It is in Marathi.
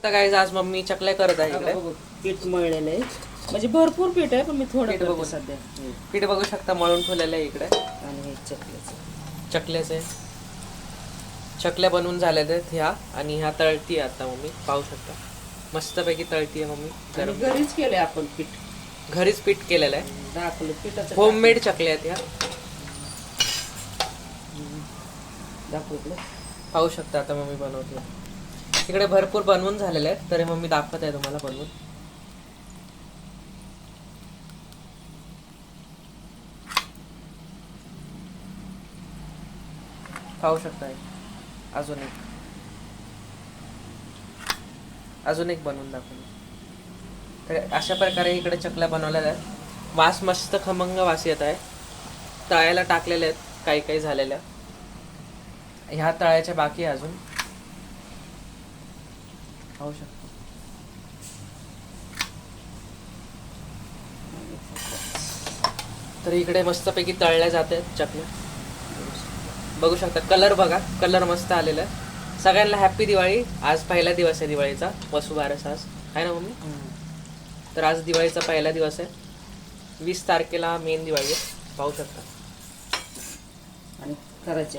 आता काय आज मम्मी चकल्या करत आहे इकडे. पीठ मळलेलं आहे. म्हणजे भरपूर पीठ आहे पण मी थोडं पीठ बघू. सध्या. पीठ बघू शकता मळून ठेवलेलं आहे इकडे. आणि हे चकलीचं चकल्याचे चकल्या बनवून झालेल्या आहेत ह्या आणि ह्या तळती आहे आता मम्मी. पाहू शकता. मस्तपैकी तळती आहे मम्मी. घरीच केलंय आपण पीठ. घरीच पीठ केलेलं आहे. दाखवलं पिठाचं होममेड चकल्या आहेत ह्या. दाखवलं पाहू शकता आता मम्मी बनवते इकडे भरपूर बनवून झालेले आहेत. तरी मग मी दाखवत आहे तुम्हाला बनवून. पाहू शकता अजून एक. अजून एक बनवून दाखवून तर अशा प्रकारे इकडे चकल्या बनवलेल्या आहेत वास मस्त खमंग वास येत आहे. तळायला टाकलेल्या आहेत काही काही झालेल्या. ह्या तळायच्या बाकी अजून. पाहू शकतो. तर इकडे मस्तपैकी तळल्या जाते चकल्या. बघू शकता कलर बघा कलर मस्त आलेला आहे. सगळ्यांना हॅप्पी दिवाळी. आज पहिला दिवस आहे दिवाळीचा. वसुबारस आज आहे ना मम्मी? तर आज दिवाळीचा पहिला दिवस आहे. वीस तारखेला मेन दिवाळी आहे. पाहू शकता. आणि करायचे